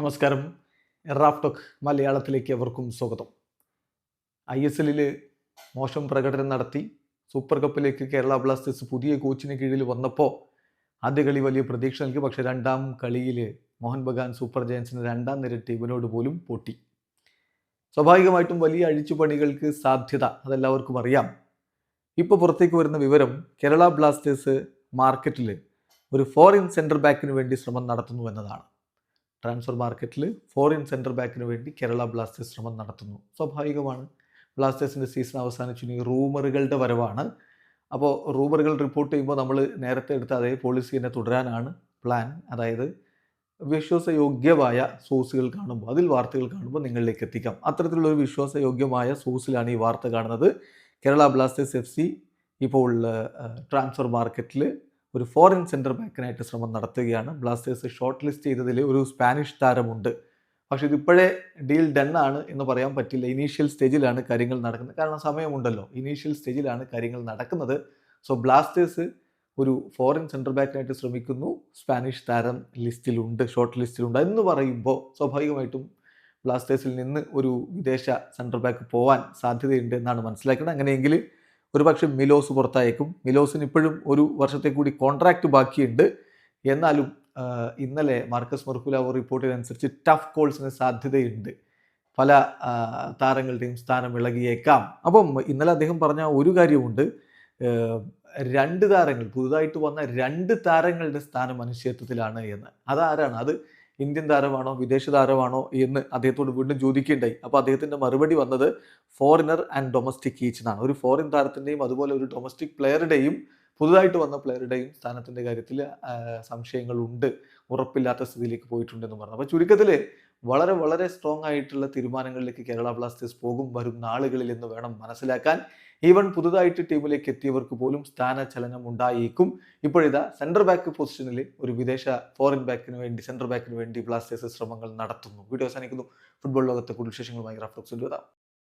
നമസ്കാരം. റാഫ്ടോക്ക് മലയാളത്തിലേക്ക് അവർക്കും സ്വാഗതം. ഐ എസ് എല്ലിൽ മോശം പ്രകടനം നടത്തി. സൂപ്പർ കപ്പിലേക്ക് കേരള ബ്ലാസ്റ്റേഴ്സ് പുതിയ കോച്ചിന് കീഴിൽ വന്നപ്പോൾ ആദ്യ കളി വലിയ പ്രതീക്ഷ നൽകി. പക്ഷേ രണ്ടാം കളിയിൽ മോഹൻ ബഗാൻ സൂപ്പർ ജയൻസിന് രണ്ടാം നിര ടീമിനോട് പോലും പൊട്ടി. സ്വാഭാവികമായിട്ടും വലിയ അഴിച്ചുപണികൾക്ക് സാധ്യത അതെല്ലാവർക്കും അറിയാം. ഇപ്പോൾ പുറത്തേക്ക് വരുന്ന വിവരം കേരള ബ്ലാസ്റ്റേഴ്സ് മാർക്കറ്റിൽ ഒരു ഫോറിൻ സെന്റർ ബാക്കിന് വേണ്ടി ശ്രമം നടത്തുന്നു എന്നതാണ്. ട്രാൻസ്ഫർ മാർക്കറ്റിൽ ഫോറിൻ സെന്റർ ബാക്കിന് വേണ്ടി കേരള ബ്ലാസ്റ്റേഴ്സ് ശ്രമം നടത്തുന്നു. സ്വാഭാവികമാണ്. ബ്ലാസ്റ്റേഴ്സിന്റെ സീസൺ അവസാനിച്ചു. ഇനി റൂമറുകളുടെ വരവാണ്. അപ്പോൾ റൂമറുകൾ റിപ്പോർട്ട് ചെയ്യുമ്പോൾ നമ്മൾ നേരത്തെ എടുത്ത അതേ പോളിസി തന്നെ തുടരാനാണ് പ്ലാൻ അതായത് വിശ്വാസയോഗ്യമായ സോഴ്സുകൾ കാണുമ്പോൾ അതിൽ വാർത്തകൾ കാണുമ്പോൾ നിങ്ങളിലേക്ക് എത്തിക്കാം. അത്തരത്തിലുള്ള ഒരു വിശ്വാസയോഗ്യമായ സോഴ്സിലാണ് ഈ വാർത്ത കാണുന്നത്. കേരള ബ്ലാസ്റ്റേഴ്സ് എഫ് സി ഇപ്പോൾ ട്രാൻസ്ഫർ മാർക്കറ്റിൽ ഒരു ഫോറിൻ സെന്റർ ബാക്കിനായിട്ട് ശ്രമം നടത്തുകയാണ്. ബ്ലാസ്റ്റേഴ്സ് ഷോർട്ട് ലിസ്റ്റ് ചെയ്തതിൽ ഒരു സ്പാനിഷ് താരമുണ്ട്. പക്ഷെ ഇതിപ്പോഴേ ഡീൽ ഡൺ ആണ് എന്ന് പറയാൻ പറ്റില്ല. ഇനീഷ്യൽ സ്റ്റേജിലാണ് കാര്യങ്ങൾ നടക്കുന്നത്. കാരണം സമയമുണ്ടല്ലോ. ഇനീഷ്യൽ സ്റ്റേജിലാണ് കാര്യങ്ങൾ നടക്കുന്നത്. സോ ബ്ലാസ്റ്റേഴ്സ് ഒരു ഫോറിൻ സെന്റർ ബാക്കിനായിട്ട് ശ്രമിക്കുന്നു. സ്പാനിഷ് താരം ലിസ്റ്റിലുണ്ട് ഷോർട്ട് ലിസ്റ്റിലുണ്ട് എന്ന് പറയുമ്പോൾ സ്വാഭാവികമായിട്ടും ബ്ലാസ്റ്റേഴ്സിൽ നിന്ന് ഒരു വിദേശ സെന്റർ ബാക്ക് പോവാൻ സാധ്യതയുണ്ട് എന്നാണ് മനസ്സിലാക്കുന്നത്. അങ്ങനെയെങ്കിൽ ഒരു പക്ഷേ മിലോസ് പുറത്തായേക്കും. മിലോസിന് ഇപ്പോഴും ഒരു വർഷത്തെ കൂടി കോൺട്രാക്റ്റ് ബാക്കിയുണ്ട്. എന്നാലും ഇന്നലെ മാർക്കസ് മർക്കുലാവോ റിപ്പോർട്ടിനനുസരിച്ച് ടഫ് കോൾസിന് സാധ്യതയുണ്ട്. പല താരങ്ങളുടെയും സ്ഥാനം ഇളകിയേക്കാം. അപ്പം ഇന്നലെ അദ്ദേഹം പറഞ്ഞ ഒരു കാര്യമുണ്ട്. രണ്ട് താരങ്ങൾ പുതുതായിട്ട് വന്ന രണ്ട് താരങ്ങളുടെ സ്ഥാനം അനിശ്ചിതത്വത്തിലാണ് എന്ന്. അതാരാണ്? അത് ഇന്ത്യൻ താരമാണോ വിദേശ താരമാണോ എന്ന് അദ്ദേഹത്തോട് വീണ്ടും ചോദിക്കേണ്ടായി അപ്പോൾ അദ്ദേഹത്തിന്റെ മറുപടി വന്നത് ഫോറിനർ ആൻഡ് ഡൊമസ്റ്റിക് ഈച്ച് എന്നാണ്. ഒരു ഫോറിൻ താരത്തിന്റെയും അതുപോലെ ഒരു ഡൊമസ്റ്റിക് പ്ലെയറുടെയും പുതുതായിട്ട് വന്ന പ്ലെയറുടെയും സ്ഥാനത്തിന്റെ കാര്യത്തിൽ സംശയങ്ങളുണ്ട്. ഉറപ്പില്ലാത്ത സ്ഥിതിയിലേക്ക് പോയിട്ടുണ്ടെന്ന് പറഞ്ഞു. അപ്പോൾ ചുരുക്കത്തിൽ വളരെ വളരെ സ്ട്രോങ് ആയിട്ടുള്ള തീരുമാനങ്ങളിലേക്ക് കേരള ബ്ലാസ്റ്റേഴ്സ് പോകും വരും നാളുകളിൽ എന്ന് വേണം മനസ്സിലാക്കാൻ. ഈവൻ പുതുതായിട്ട് ടീമിലേക്ക് എത്തിയവർക്ക് പോലും സ്ഥാനചലനം ഉണ്ടായേക്കും. ഇപ്പോഴിതാ സെൻട്രൽ ബാക്ക് പൊസിഷനിൽ ഒരു വിദേശ ഫോറിൻ ബാക്കിന് വേണ്ടി സെൻട്രൽ ബാക്കിന് വേണ്ടി ബ്ലാസ്റ്റേഴ്സ് ശ്രമങ്ങൾ നടത്തുന്നു. വീഡിയോ അവസാനിക്കുന്നു. ഫുട്ബോൾ ലോകത്തെ കൂടുതൽ വിശേഷങ്ങളുമായി റഫ്ലക്സ് വരാം